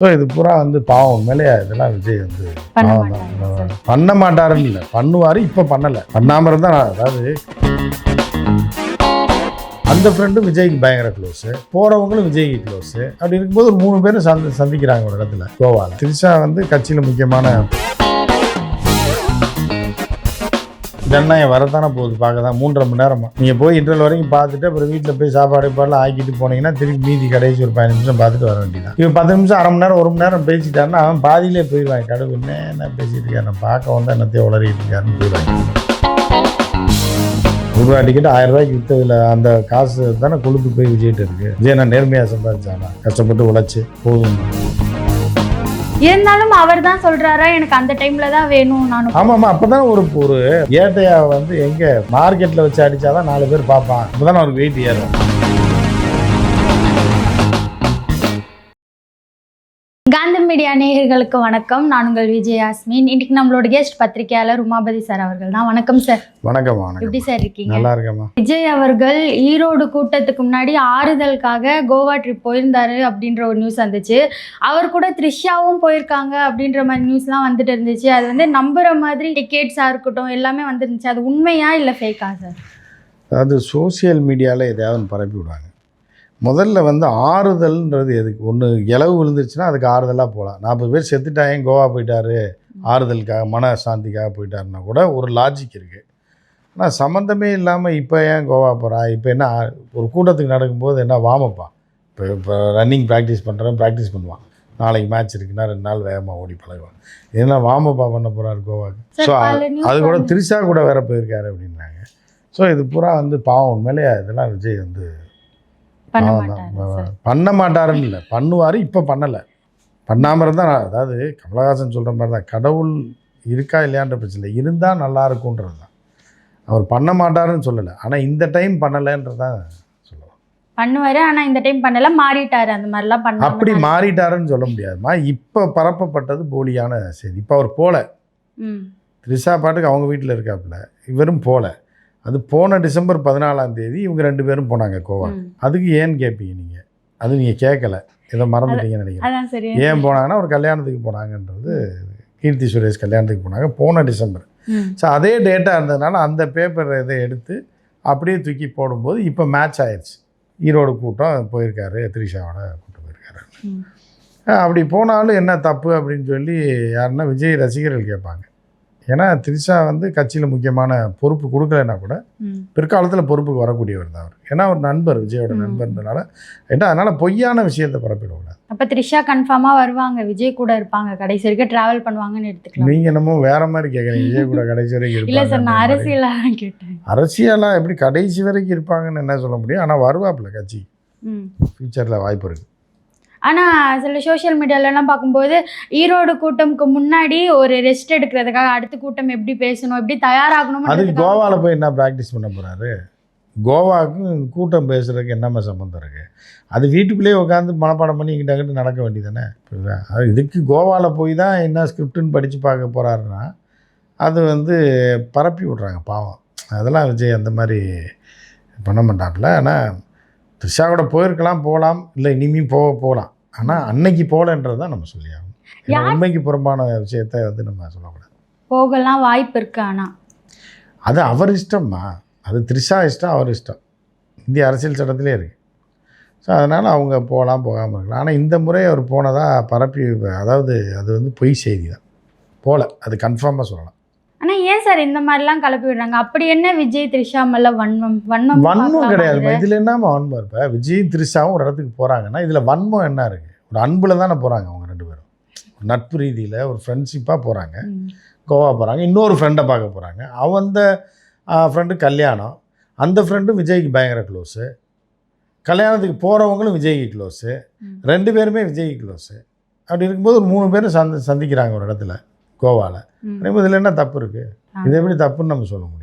So இது பூரா வந்து பாவம். உண்மையிலேயே இதெல்லாம் விஜய் வந்து பண்ண பாவம் தான். பண்ண மாட்டாருன்னு இல்லை. பண்ணுவார் இப்போ பண்ணலை. பண்ணாமல் இருந்தால் அதாவது அந்த ஃப்ரெண்டும் விஜய்க்கு பயங்கர க்ளோஸு போகிறவங்களும் விஜய்க்கு க்ளோஸு அப்படி இருக்கும்போது ஒரு மூணு பேரும் சந்தி சந்திக்கிறாங்க ஒரு இடத்துல கோவாவில் திரிஷா வந்து கட்சியில் முக்கியமான ஜனநாயகம் வரத்தானே போகுது பார்க்க தான் மூன்றரை மணி நேரமா. நீங்கள் போய் இன்டர்வல் வரைக்கும் பார்த்துட்டு அப்புறம் வீட்டில் போய் சாப்பாடு பாடலாம் ஆக்கிட்டு போனீங்கன்னா திருப்பி மீதி கடைசி ஒரு பதினஞ்சு நிமிஷம் பார்த்துட்டு வர வேண்டியதான் இவன் பத்து நிமிஷம் அரை மணி நேரம் ஒரு மணி நேரம் பேசிட்டாருன்னா அவன் பாதியிலே போயிடுவான். கடவுள் என்ன என்ன பேசிட்டு இருக்காரு? நான் பார்க்க வந்தால் என்னத்தையும் உளறிட்டு இருக்காருன்னு போயிடுவாங்க ரூபா டிக்கெட் ஆயிரம் ரூபாய்க்கு விற்றதுல அந்த காசு தானே கொழுப்பு போய் விஜய்ட்டு இருக்கு. விஜய் நான் நேர்மையாக சம்பாதிச்சானா? கஷ்டப்பட்டு உழைச்சி போதும். இருந்தாலும் அவர் தான் சொல்றாரா எனக்கு அந்த டைம்ல தான் வேணும் நானும் ஆமா ஆமா அப்பதான் ஒரு ஒரு ஏட்டையா வந்து எங்கே மார்க்கெட்டில் வச்சு அடிச்சாதான் நாலு பேர் பார்ப்பான் அப்பதான் தானே அவருக்கு வெயிட் ஏறும். காந்தி மீடியா நேயர்களுக்கு வணக்கம். நான் உங்கள் விஜய் யாஸ்மின். இன்னைக்கு நம்மளோட கெஸ்ட் பத்திரிகையாளர் உமாபதி சார் அவர்கள் தான். வணக்கம் சார் வணக்கம் எப்படி சார் இருக்கீங்க? நல்லா இருக்கேம்மா. விஜய் அவர்கள் ஈரோடு கூட்டத்துக்கு முன்னாடி ஆறுதலுக்காக கோவா ட்ரிப் போயிருந்தாரு அப்படின்ற ஒரு நியூஸ் வந்துச்சு. அவர் கூட த்ரிஷாவும் போயிருக்காங்க அப்படின்ற மாதிரி நியூஸ்லாம் வந்துட்டு இருந்துச்சு. அது வந்து நம்புற மாதிரி டிக்கெட்ஸாக இருக்கட்டும் எல்லாமே வந்துருந்துச்சு. அது உண்மையா இல்லை ஃபேக்கா சார் அதாவது சோஷியல் மீடியாவில் எதையாவது பரப்பி விடுவாங்க முதல்ல வந்து ஆறுதல்ன்றது எதுக்கு? ஒன்று இலவு விழுந்துருச்சுன்னா அதுக்கு ஆறுதலாக போகலாம் நாற்பது பேர் செத்துட்டாங்க கோவா போயிட்டாரு. ஆறுதலுக்காக மன சாந்திக்காக போயிட்டாருன்னா கூட ஒரு லாஜிக் இருக்குது ஆனால் சம்மந்தமே இல்லாமல் இப்போ ஏன் கோவா போகிறா இப்போ என்ன ஒரு கூட்டத்துக்கு நடக்கும்போது என்ன வாமப்பா இப்போ இப்போ ரன்னிங் ப்ராக்டிஸ் பண்ணுறேன் ப்ராக்டிஸ் பண்ணுவான். நாளைக்கு மேட்ச் இருக்குன்னா ரெண்டு நாள் வேகமாக ஓடி பழகுவான். என்ன வாமப்பா பண்ண போகிறாரு கோவாக்கு? ஸோ அது கூட திரிஷா கூட வேற போயிருக்காரு அப்படின்னாங்க. ஸோ இது பூரா வந்து பாவம். உண்மையிலேயே இதெல்லாம் விஜய் வந்து பண்ண மாட்டாருன்னு இல்லை. பண்ணுவார் இப்போ பண்ணலை. பண்ணாமல் இருந்தால் அதாவது கமலஹாசன் சொல்கிற மாதிரி தான் கடவுள் இருக்கா இல்லையான்ற பிரச்சனை இருந்தால் நல்லா இருக்குன்றது தான். அவர் பண்ண மாட்டாருன்னு சொல்லலை. ஆனால் இந்த டைம் பண்ணலைன்றது தான் சொல்லுவோம் பண்ணுவாரு ஆனா இந்த டைம் பண்ணல. மாறிட்டாரு அந்த மாதிரிலாம் பண்ண அப்படி மாறிட்டாருன்னு சொல்ல முடியாதுமா. இப்போ பரப்பப்பட்டது போலியான செய்தி. இப்போ அவர் போல. ம். த்ரிஷா பாட்டுக்கு அவங்க வீட்டில் இருக்காப்புல. இவரும் போல. அது போன டிசம்பர் பதினாலாம் தேதி இவங்க ரெண்டு பேரும் போனாங்க கோவா. அதுக்கு ஏன்னு கேட்பீங்க நீங்கள் அது நீங்கள் கேட்கல இதை மறந்துட்டீங்கன்னு நினைக்கிறேன். ஏன் போனாங்கன்னா ஒரு கல்யாணத்துக்கு போனாங்கன்றது கீர்த்தி சுரேஷ் கல்யாணத்துக்கு போனாங்க போன டிசம்பர். ஸோ அதே டேட்டாக இருந்ததுனால அந்த பேப்பர் இதை எடுத்து அப்படியே தூக்கி போடும்போது இப்போ மேட்ச் ஆயிடுச்சு ஈரோடு கூட்டம் போயிருக்காரு த்ரிஷாவோட கூட்டம் போயிருக்காரு. அப்படி போனாலும் என்ன தப்பு அப்படின்னு சொல்லி யாருன்னா விஜய் ரசிகர்கள் கேட்பாங்க. ஏன்னா த்ரிஷா வந்து கட்சியில் முக்கியமான பொறுப்பு கொடுக்கலன்னா கூட. பிற்காலத்தில் பொறுப்புக்கு வரக்கூடியவர் தான் அவர். ஏன்னா அவர் நண்பர் விஜயோட. நண்பர்ன்றனால. ஏன்னா அதனால் பொய்யான விஷயத்தை பரப்பிடக்கூடாது அப்ப த்ரிஷா கன்ஃபார்மா வருவாங்க. விஜய் கூட இருப்பாங்க. கடைசி வரைக்கும் டிராவல் பண்ணுவாங்கன்னு எடுத்துக்கலாம். நீங்கள் என்னமோ வேற மாதிரி கேட்குறீங்க விஜய் கூட கடைசி வரைக்கும் இல்ல சார் நான் இருப்பாங்க அரசியலா தான் கேட்டேன். அரசியலாக எப்படி கடைசி வரைக்கும் இருப்பாங்கன்னு என்ன சொல்ல முடியும்? ஆனால் வருவாப்புல கட்சி. ஃபியூச்சரில் வாய்ப்பு இருக்குது ஆனா சில சோஷியல் மீடியாலலாம் பார்க்கும்போது ஈரோடு கூட்டம்க்கு முன்னாடி ஒரு ரெஸ்ட் எடுக்கிறதுக்காக அடுத்த கூட்டம் எப்படி பேசணும் எப்படி அதுக்கு தயாராகணும் கோவாவில் போய் என்ன ப்ராக்டிஸ் பண்ண போகிறாரு கோவாவுக்கும் கூட்டம் பேசுறதுக்கு என்னம்மா சம்மந்தம் இருக்குது அது வீட்டுக்குள்ளேயே உட்காந்து மனப்பாடம் பண்ணி இங்கிட்ட நடக்க வேண்டியதானே புரியுதா? அது இதுக்கு கோவாவில் போய் தான் என்ன ஸ்கிரிப்டுன்னு படித்து பார்க்க போகிறாருன்னா அது வந்து பரப்பி விட்றாங்க பாவம். அதெல்லாம் விஜய் அந்த மாதிரி பண்ண மாட்டாப்புல. ஆனால் த்ரிஷா கூட போயிருக்கலாம் போகலாம். இல்லை இனிமேல் போக போகலாம். ஆனால் அன்னைக்கு போகலன்றது தான் நம்ம சொல்லி ஆகணும்? உண்மைக்கு புறம்பான விஷயத்த வந்து நம்ம சொல்லக்கூடாது. போகலாம் வாய்ப்பு இருக்கு ஆனா. அது அவர் இஷ்டம்மா. அது த்ரிஷா இஷ்டம் அவர் இஷ்டம். இந்திய அரசியல் சட்டத்திலே இருக்குது ஸோ அதனால் அவங்க போகலாம் போகாமல் இருக்கலாம். ஆனால் இந்த முறை அவர் போனதாக பரப்பி அதாவது அது வந்து பொய் செய்தி தான். போகல அது கன்ஃபார்மாக சொல்லலாம். ஆனா ஏன் சார் இந்த மாதிரிலாம் கிளப்பி விடுறாங்க? அப்படி என்ன விஜய் த்ரிஷா மேல வன்மம்? வன்மம் வன்மம் இது? இதில்? என்னம்மா வன்மம் இருப்ப? விஜயும் த்ரிஷாவும் ஒரு இடத்துக்கு போகிறாங்கன்னா இதில் வன்மம் என்ன இருக்குது ஒரு அன்பில் தானே போகிறாங்க அவங்க ரெண்டு பேரும். ஒரு நட்பு ரீதியில் ஒரு ஃப்ரெண்ட்ஷிப்பாக போகிறாங்க. கோவா போகிறாங்க இன்னொரு ஃப்ரெண்டை பார்க்க போகிறாங்க அவந்த ஃப்ரெண்டு கல்யாணம். அந்த ஃப்ரெண்டும் விஜய்க்கு பயங்கர க்ளோஸு கல்யாணத்துக்கு போகிறவங்களும் விஜய்க்கு க்ளோஸு. ரெண்டு பேருமே விஜய்க்கு க்ளோஸு அப்படி இருக்கும்போது ஒரு மூணு பேரும் சந்தி சந்திக்கிறாங்க ஒரு இடத்துல. கோவாவில் ம். இதில் என்ன தப்பு இருக்குது. இது எப்படி தப்புன்னு நம்ம சொல்ல முடியும்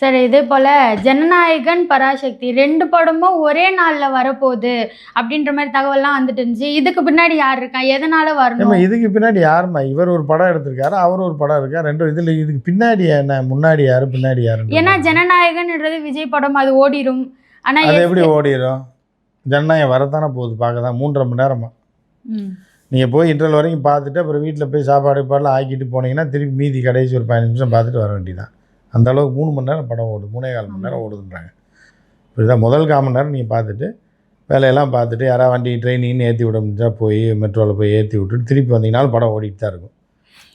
சரி. இதே போல ஜனநாயகன் பராசக்தி ரெண்டு படமும் ஒரே நாள்ல வரப்போகுது அப்படின்ற மாதிரி தகவல்லாம் வந்துட்டு இருந்துச்சு. இதுக்கு பின்னாடி யார் இருக்கா? எதனால வரணும்? இதுக்கு பின்னாடி யாரும்மா? இவர் ஒரு படம் எடுத்திருக்காரு அவர் ஒரு படம் இருக்கா ரெண்டும் இதில் இதுக்கு பின்னாடி என்ன? முன்னாடி யார் பின்னாடி யாருன்னு ஏன்னா ஜனநாயகன்ன்றது விஜய் படம் அது ஓடிரும். ஆனா அது எப்படி ஓடிடும் ஜனநாயகம் வரத்தானே போகுது பார்க்க தான் மூன்றரை மணி நேரமா. ம். நீங்கள் போய் இன்டர்வல் வரைக்கும் பார்த்துட்டு அப்புறம் வீட்டில் போய் சாப்பாடு பாடலாம் ஆக்கிட்டு போனீங்கன்னா திருப்பி மீதி கடைசி ஒரு பதினஞ்சு நிமிஷம் பார்த்துட்டு வர வேண்டியதான் அந்த அளவுக்கு மூணு மணி நேரம் படம் ஓடுது. மூணே கால் மணி நேரம் ஓடுதுன்றாங்க. இப்படிதான் முதல் கால் மணி நேரம் நீங்கள் பார்த்துட்டு வேலையெல்லாம் பார்த்துட்டு யாராவது வண்டி ட்ரெயினின்னு ஏற்றி விட முடிஞ்சா போய் மெட்ரோவில் போய் ஏற்றி விட்டுட்டு திருப்பி வந்தீங்கனாலும் படம் ஓடிட்டு தான் இருக்கும்.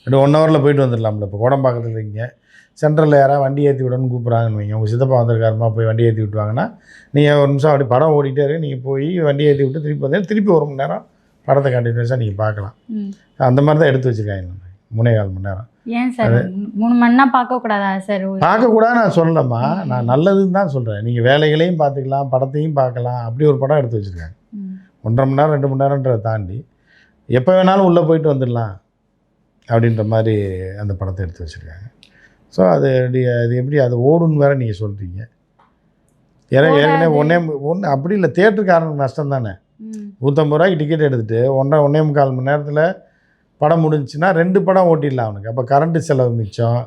ரெண்டு ஒன் ஹவரில் போயிட்டு வந்துடலாம்ல. இப்போ கோடம்பாக்கத்தில் இருக்கீங்க. சென்ட்ரலில் யாராவது வண்டி ஏற்றி விடணும்னு கூப்பிட்றாங்கன்னு வைங்க. உங்கள் சித்தப்பா வந்திருக்காருமா? போய் வண்டி ஏற்றி விட்டுவாங்கன்னா நீங்கள் ஒரு நிமிஷம் அப்படி படம் ஓடிட்டே இருக்கு. நீங்கள் போய் வண்டி ஏற்றி விட்டு திருப்பி வந்தீங்கன்னா திருப்பி ஒரு மணி நேரம் படத்தை கண்டினியூஸாக நீங்கள் பார்க்கலாம். அந்த மாதிரி தான் எடுத்து வச்சுருக்காங்க மூணே கால் மணி நேரம். ஏன் சார்? மூணு பார்க்கக்கூடாது நான் சொல்லலம்மா. நான் நல்லதுன்னு தான் சொல்கிறேன் நீங்கள் வேலைகளையும் பார்த்துக்கலாம் படத்தையும் பார்க்கலாம். அப்படி ஒரு படம் எடுத்து வச்சுருக்காங்க. ஒன்றரை மணி நேரம் ரெண்டு மணி நேரன்றதை தாண்டி எப்போ வேணாலும் உள்ளே போயிட்டு வந்துடலாம் அப்படின்ற மாதிரி அந்த படத்தை எடுத்து வச்சுருக்காங்க. ஸோ அது எப்படி- அது எப்படி அது ஓடுன்னு வேற நீங்கள் சொல்கிறீங்க ஏன்னா ஏற்கனவே. ஒன்றே ஒன்று அப்படி இல்லை தேட்டருக்காரனுக்கு நஷ்டம் தானே நூற்றம்பது ரூபாய்க்கு டிக்கெட் எடுத்துகிட்டு ஒன்றரை ஒன்றே முக்கால் மணி நேரத்தில் படம் முடிஞ்சுன்னா ரெண்டு படம் ஓட்டிடலாம் அவனுக்கு. அப்போ கரண்ட்டு செலவு மிச்சம்.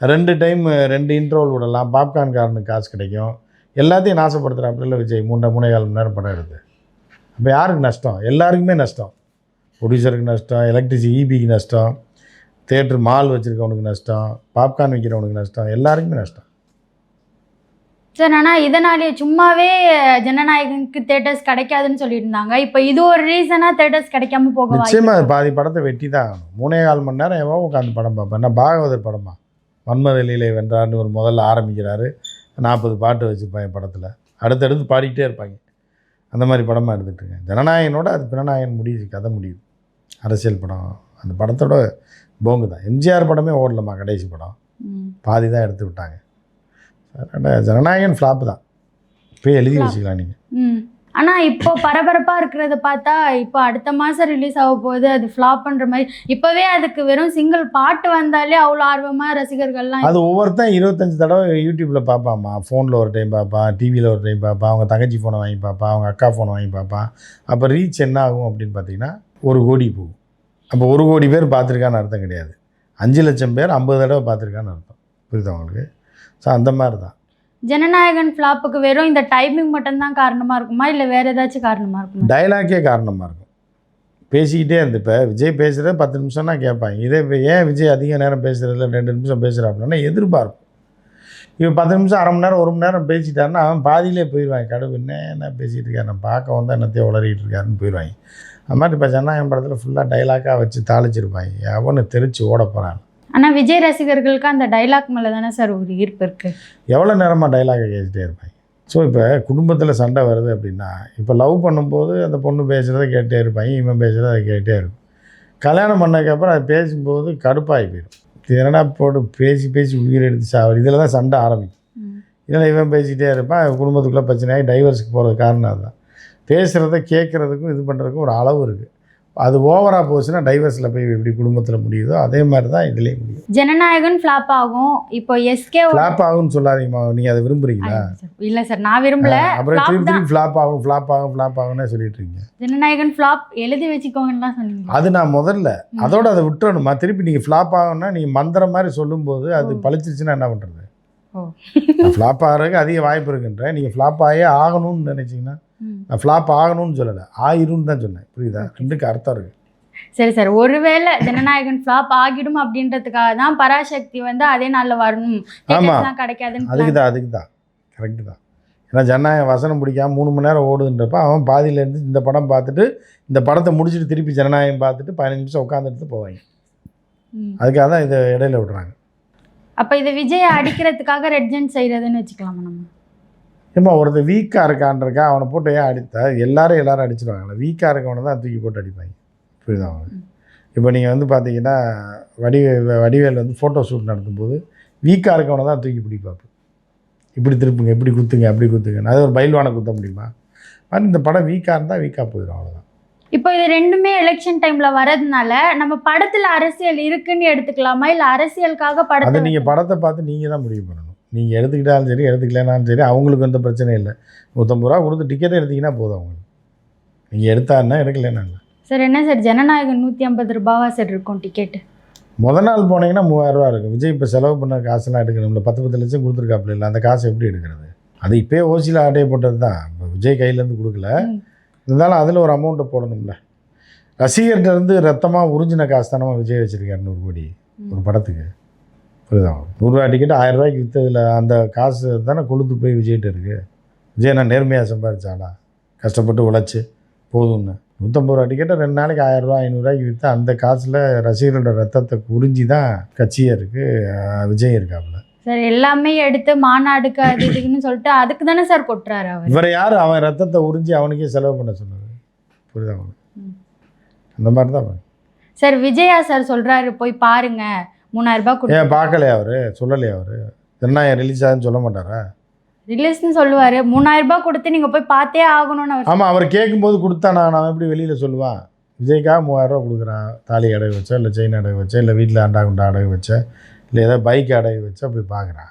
ரெண்டு டைம் ரெண்டு இன்ட்ரோல் விடலாம். பாப்கார்ன் காரனுக்கு காசு கிடைக்கும். எல்லாத்தையும் நாசப்படுத்துகிறாப்புல விஜய் மூன்றரை மூணே கால் மணி நேரம் படம் எடுத்து. அப்போ யாருக்கு நஷ்டம்? எல்லாருக்குமே நஷ்டம். ப்ரொடியூசருக்கு நஷ்டம் எலக்ட்ரிசி இபிக்கு நஷ்டம் தேட்டர் மால் வச்சுருக்கவனுக்கு நஷ்டம் பாப்கார்ன் விற்கிறவனுக்கு நஷ்டம் எல்லாருக்குமே நஷ்டம். சார் ஆனால் இதனாலே சும்மாவே ஜனநாயகனுக்கு தேட்டர்ஸ் கிடைக்காதுன்னு சொல்லிட்டு இருந்தாங்க இப்போ இது ஒரு ரீசனாக தேட்டர்ஸ் கிடைக்காம போக நிச்சயமாக பாதி படத்தை வெட்டி தான் மூணே கால் மணி நேரம் எவன் உட்காந்து படம் பார்ப்பேன்? என்ன பாகவதர் படமா? மன்மதலிலே வென்றார்னு ஒரு முதல்ல ஆரம்பிக்கிறாரு. நாற்பது பாட்டு வச்சுருப்பாங்க படத்தில். அடுத்தடுத்து பாடிக்கிட்டே இருப்பாங்க. அந்த மாதிரி படமாக எடுத்துகிட்ருக்கேன் ஜனநாயகனோட அது பினநாயகன் முடியுது கதை முடியுது. அரசியல் படம். அந்த படத்தோட போங்கு தான் எம்ஜிஆர் படமே ஓடலம்மா கடைசி படம். பாதி தான் எடுத்து விட்டாங்க. அதனால் ஜனநாயகன் ஃப்ளாப் தான். போய் எழுதி. வச்சுக்கலாம் நீங்கள் ம். ஆனால் இப்போ பரபரப்பாக இருக்கிறத பார்த்தா இப்போ அடுத்த மாதம் ரிலீஸ் ஆக போகுது. அது ஃப்ளாப் பண்ணுற மாதிரி. இப்போவே அதுக்கு வெறும் சிங்கிள் பாட்டு வந்தாலே அவ்வளோ ஆர்வமாக ரசிகர்கள்லாம் அது ஒவ்வொருத்தன் இருபத்தஞ்சி தடவை யூடியூப்பில் பார்ப்பாம்மா. ஃபோனில் ஒரு டைம் பார்ப்பான் டிவியில் ஒரு டைம் பார்ப்பான் அவங்க தங்கச்சி ஃபோனை வாங்கி பார்ப்பான் அவங்க அக்கா ஃபோனை வாங்கி பார்ப்பான். அப்போ ரீச் என்ன ஆகும் அப்படின்னு பார்த்தீங்கன்னா ஒரு கோடி போகும். அப்போ ஒரு கோடி பேர் பார்த்துருக்கான்னு அர்த்தம் கிடையாது. அஞ்சு லட்சம் பேர் ஐம்பது தடவை பார்த்துருக்கான்னு அர்த்தம். புரியுதா உங்களுக்கு? ஸோ அந்த மாதிரி தான் ஜனநாயகன் ஃப்ளாப்புக்கு வெறும் இந்த டைமிங் மட்டும்தான் காரணமாக இருக்குமா? இல்லை வேற ஏதாச்சும் காரணமாக இருக்குமா? டைலாக்கே காரணமாக இருக்கும். பேசிக்கிட்டே இருந்து இப்போ விஜய் பேசுகிறது பத்து நிமிஷம்னா கேட்பாங்க. இதே இப்போ ஏன் விஜய் அதிக நேரம் பேசுகிறதுல ரெண்டு நிமிஷம் பேசுகிறாப்புலன்னா எதிர்பார்ப்பு. இவன் பத்து நிமிஷம் அரை மணி நேரம் ஒரு மணி நேரம் பேசிட்டாருன்னா அவன் பாதியிலே போயிடுவாங்க கடவுள் என்ன என்ன பேசிகிட்டு இருக்காரு? நான் பார்க்க வந்தால் என்னத்தையும் உளறிட்டு இருக்காருன்னு போயிடுவாங்க. அது மாதிரி இப்போ ஜனநாயகம் படத்தில் ஃபுல்லாக டைலாக்காக வச்சு தாளிச்சிருப்பாங்க. அவனை தெரிச்சு ஓட போகிறான் ஆனால் விஜய் ரசிகர்களுக்கு அந்த டைலாக் மேலே தானே சார் ஒரு ஈர்ப்பு இருக்குது எவ்வளோ நேரமாக டைலாகை கேட்டுகிட்டே இருப்பாங்க? ஸோ இப்போ குடும்பத்தில் சண்டை வருது அப்படின்னா இப்போ லவ் பண்ணும்போது அந்த பொண்ணு பேசுகிறத கேட்டே இருப்பாங்க இவன் பேசுகிறத அதை கேட்டே இருக்கும். கல்யாணம் பண்ணதுக்கப்புறம் அது பேசும்போது கடுப்பாகி போயிடும். என்னடா போட்டு பேசி பேசி உயிர் எடுத்து சாவடி இதில் தான் சண்டை ஆரம்பிக்கும். இதில் இவன் பேசிகிட்டே இருப்பான் குடும்பத்துக்குள்ளே பிரச்சனையாகி டைவர்ஸுக்கு போகிறது காரணம் அதுதான். பேசுகிறத கேட்குறதுக்கும் இது பண்ணுறதுக்கும் ஒரு அளவு இருக்குது அது ஓவராக போச்சுன்னா டைவர்ஸில் போய் எப்படி குடும்பத்தில் முடியுதோ அதே மாதிரி தான் இதுலேயும் முடியும். ஜனநாயகன் ஃப்ளாப் ஆகும். இப்போ எஸ்கே ஃப்ளாப் ஆகும்னு சொல்லாதீங்கம்மா. நீங்கள் அதை விரும்புகிறீங்களா இல்லை சார் நான் விரும்பல. அப்புறம் திருப்பி திருப்பி ஃப்ளாப் ஆகும் ஃப்ளாப் ஆகும் ஃப்ளாப் ஆகும்னே சொல்லிட்டு இருக்கீங்க. ஜனநாயகன் ஃப்ளாப் எழுதி வச்சுக்கோங்கன்னு தான் சொன்னீங்க. அது நான் முதல்ல. அதோட அதை விட்டுறணுமா? திருப்பி நீங்கள் ஃப்ளாப் ஆகும்னா நீங்கள் மந்திரம் மாதிரி சொல்லும்போது அது. பழிச்சிருச்சுன்னா என்ன பண்ணுறது. ஃப்ளாப் ஆகிறதுக்கு அதிக வாய்ப்பு இருக்குன்ற நீங்கள் ஃப்ளாப் ஆகி ஆகணும்னு நினச்சிங்கன்னா. நான் ஃப்ளாப் ஆகணும்னு சொல்லலை. ஆயிரும்னு தான் சொன்னேன். புரியுதா? ரெண்டுக்கு அர்த்தம் இருக்குது சரி சார். ஒருவேளை ஜனநாயகன் ஃப்ளாப் ஆகிடும் அப்படின்றதுக்காக தான் பராசக்தி வந்து அதே நாளில் வரணும். டிக்கெட்ஸ்லாம் கிடைக்காதுன்னு அதுக்கு தான் அதுக்கு தான் கரெக்டு தான். ஏன்னா ஜனநாயகம் வசனம் பிடிக்காம மூணு மணி நேரம் ஓடுதுன்றப்ப அவன் பாதியிலேருந்து இந்த படம் பார்த்துட்டு இந்த படத்தை முடிச்சுட்டு திருப்பி ஜனநாயகம் பார்த்துட்டு பதினஞ்சு நிமிஷம் உட்காந்துட்டு போவாங்க. அதுக்காக தான் இதை இடையில விடுறாங்க. அப்ப இதை விஜய் அடிக்கிறதுக்காக ரெட் ஜென்ட் செய்யறதுன்னு வச்சுக்கலாமா நம்ம? ஏம்மா ஒருத்தர் வீக்காக இருக்கான்றக்கா அவனை போட்டு ஏன் அடித்தா? எல்லாரும் எல்லாரும் அடிச்சிருவாங்களே வீக்காக இருக்கவனை தான் தூக்கி போட்டு அடிப்பாங்க. புரியுதா அவங்களுக்கு இப்போ நீங்கள் வந்து பார்த்தீங்கன்னா வடிவே வடிவேல் வந்து ஃபோட்டோ ஷூட் நடத்தும்போது வீக்காக இருக்கவனை தான் தூக்கி பிடிப்பாப்பு. இப்படி திருப்புங்க இப்படி குத்துங்க அப்படி குத்துங்க அது ஒரு பயில்வானை குத்த முடியுமா? மாதிரி இந்த படம் வீக்காக இருந்தால் வீக்காக போயிடும் அவ்வளோதான் இப்போ இது ரெண்டுமே எலெக்ஷன் டைம்ல வரதுனால நம்ம படத்துல அரசியல் இருக்குன்னு எடுத்துக்கலாமா? இல்ல அரசியலுக்காக அதை படத்தை நீங்கள் படத்தை பார்த்து நீங்கள் தான் முடிவு பண்ணணும். நீங்கள் எடுத்துக்கிட்டாலும் சரி எடுத்துக்கலனாலும் சரி அவங்களுக்கு எந்த பிரச்சனையும் இல்லை. நூற்றம்பது ரூபா கொடுத்து டிக்கெட்டை எடுத்தீங்கன்னா போதும் அவங்களுக்கு. நீங்கள் எடுத்தாருன்னா எடுக்கலைன்னா இல்லை. சார் என்ன சார் ஜனநாயகன் நூத்தி ஐம்பது ரூபாவா சார் இருக்கும் டிக்கெட் முத நாள் போனீங்கன்னா மூவாயிரரூவா இருக்கும். விஜய் இப்போ செலவு பண்ண காசெல்லாம் எடுக்கணும்ல பத்து பத்து லட்சம் கொடுத்துருக்காப்புல இல்லை அந்த காசை எப்படி எடுக்கிறது? அது இப்போயே ஓசியில் ஆட்டையை போட்டது தான். இப்போ விஜய் கையிலேருந்து கொடுக்கல. இருந்தாலும் அதில் ஒரு அமௌண்ட்டை போடணும்ல. ரசிகர்கிட்ட இருந்து ரத்தமாக உறிஞ்சின காசு தானே விஜய் வச்சிருக்காரு நூறு கோடி. ஒரு படத்துக்கு. புரியுதா? நூறுரூவா டிக்கெட் ஆயிரம் ரூபாய்க்கு விற்றதில் அந்த காசு தானே கொழுத்து போய் விஜய்கிட்ட இருக்கு. விஜய் நான் நேர்மையாக சம்பாதிச்சாளா கஷ்டப்பட்டு உழைச்சி போதும்னு. நூற்றம்பது ரூபா டிக்கெட்டை ரெண்டு நாளைக்கு ஆயிரம் ரூபா ஐநூறுரூவாய்க்கு விற்று அந்த காசில் ரசிகர்களோட ரத்தத்தை உறிஞ்சி தான் கட்சியாக இருக்குது விஜய் இருக்காப்புல. சார் எல்லாமே எடுத்து மாநாடுக்கு அது இதுக்குன்னு சொல்லிட்டு அதுக்கு தானே சார் கொட்டுறாரு அவர்? இவரை யார் அவன் ரத்தத்தை உறிஞ்சி அவனுக்கே செலவு பண்ண சொன்னது? புரியுதா ம். அந்த மாதிரி தான். சார் விஜயா சார் சொல்றாரு போய் பாருங்க. ஏன் பார்க்கலையா அவர்? சொல்லலையா அவர்? திருநாயம் ரிலீஸ் ஆகுதுன்னு சொல்ல மாட்டாரா? ரிலீஸ்னு சொல்லுவாரு. மூணாயிரம் ரூபாய் கொடுத்து நீங்க போய் பார்த்தே ஆகணும்னு அவர் ஆமாம் அவர் கேட்கும்போது கொடுத்தா நான் எப்படி வெளியில் சொல்லுவான் விஜய்க்காக மூவாயிரரூவா கொடுக்குறான் தாலி அடகு வச்சா இல்லை செயின் அடகு வச்சா இல்லை வீட்டில் அண்டா குண்டா அடகு வச்சா இல்லை ஏதாவது பைக் அடகு வச்சா போய் பார்க்குறான்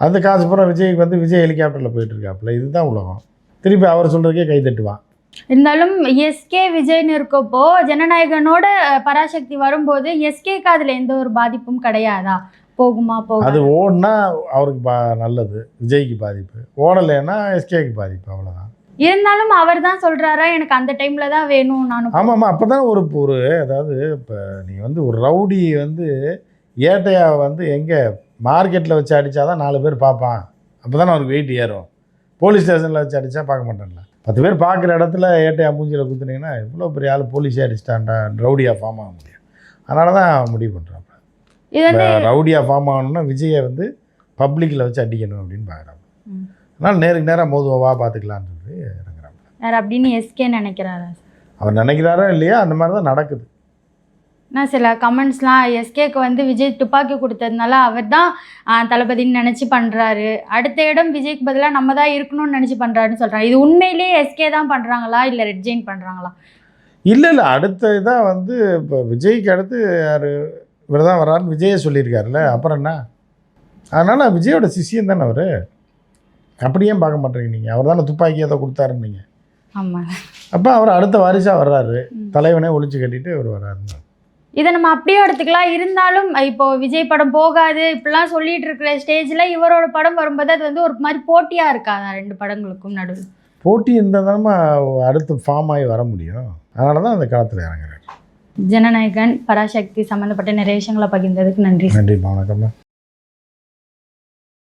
அந்த காசு பூரா விஜய்க்கு வந்து விஜய் ஹெலிகாப்டரில் போயிட்டு இருக்காப்புல. இதுதான் உலகம். திருப்பி அவர் சொல்கிறதுக்கே கை தட்டுவான் இருந்தாலும் எஸ்கே விஜய்னு இருக்கப்போ ஜனநாயகனோட பராசக்தி வரும்போது எஸ்கேக்கு அதுல எந்த ஒரு பாதிப்பும் கிடையாதா? போகுமா அது போகுமா ஓடுனா அவருக்கு பா நல்லது. விஜய்க்கு பாதிப்பு. ஓடலைன்னா எஸ்கேக்கு பாதிப்பு அவ்வளோதான் இருந்தாலும் அவர் தான் சொல்றாரா? எனக்கு அந்த டைம்ல தான் வேணும் நானும் ஆமாம் ஆமாம் அப்போ தான் ஒரு ஒரு அதாவது இப்போ நீ வந்து ஒரு ரவுடி வந்து ஏட்டையா வந்து எங்கே மார்க்கெட்டில் வச்சு அடித்தாதான் நாலு பேர் பார்ப்பான். அப்போ தானே அவருக்கு வெயிட் ஏறும். போலீஸ் ஸ்டேஷனில் வச்சு அடித்தா பார்க்க மாட்டான்ல. பத்து பேர் பார்க்குற இடத்துல ஏட்டையா மூஞ்சியில் குத்துனீங்கன்னா இவ்வளோ பெரிய ஆள் போலீஸே அடிச்சிட்டான்டா ரவுடியாக ஃபார்ம் ஆக முடியும். அதனால தான் முடிவு பண்ணுறாங்க ரவுடியாக ஃபார்ம் ஆகணும்னா விஜயை வந்து பப்ளிக்கில் வச்சு அடிக்கணும் அப்படின்னு பார்க்குறாங்க. அதனால் நேருக்கு நேராக மோதுவா பார்த்துக்கலான்னு சொல்லி இறங்குறாங்க அப்படின்னு எஸ்கே நினைக்கிறாரா? அவர் நினைக்கிறாரா இல்லையா? அந்த மாதிரி தான் நடக்குது. நான் சில கமெண்ட்ஸ்லாம் எஸ்கேக்கு வந்து விஜய் துப்பாக்கி கொடுத்ததுனால அவர் தான் தளபதின்னு நினச்சி பண்ணுறாரு அடுத்த இடம் விஜய்க்கு பதிலாக நம்ம தான் இருக்கணும்னு நினச்சி பண்ணுறாருன்னு சொல்கிறாங்க இது உண்மையிலேயே எஸ்கே தான் பண்ணுறாங்களா இல்லை ரெட் ஜெயின் பண்ணுறாங்களா இல்லை இல்லை அடுத்த இதாக வந்து இப்போ விஜய்க்கு அடுத்து யார் இவர் தான் வரான்னு விஜயே சொல்லியிருக்காருல்ல அப்புறம் என்ன? அதனால் விஜயோட சிஷியம் தானே அவர்? அப்படியே பார்க்க மாட்டேங்க நீங்கள் அவர் தானே துப்பாக்கி ஏதோ கொடுத்தாருன்னு நீங்கள் ஆமாம் அப்போ அவர் அடுத்த வாரிசாக வர்றாரு. தலைவனே ஒழிச்சு கட்டிட்டு அவர் வர்றாருன்னு. இதை நம்ம அப்படியே எடுத்துக்கலாம். இருந்தாலும் இப்போ விஜய் படம் போகாது. இப்படிலாம் சொல்லிட்டு இருக்கிற ஸ்டேஜில் இவரோட படம் வரும்போது அது வந்து ஒரு மாதிரி போட்டியாக இருக்காதா ரெண்டு படங்களுக்கும் நடுவில். போட்டி இருந்தால் தானே அடுத்து ஃபார்ம் ஆகி வர முடியும். அதனால தான் அந்த காலத்தில் இறங்குறாரு. ஜனநாயகன் பராசக்தி சம்மந்தப்பட்ட நிறைய விஷயங்களை பகிர்ந்ததுக்கு நன்றி. நன்றி வணக்கம்மா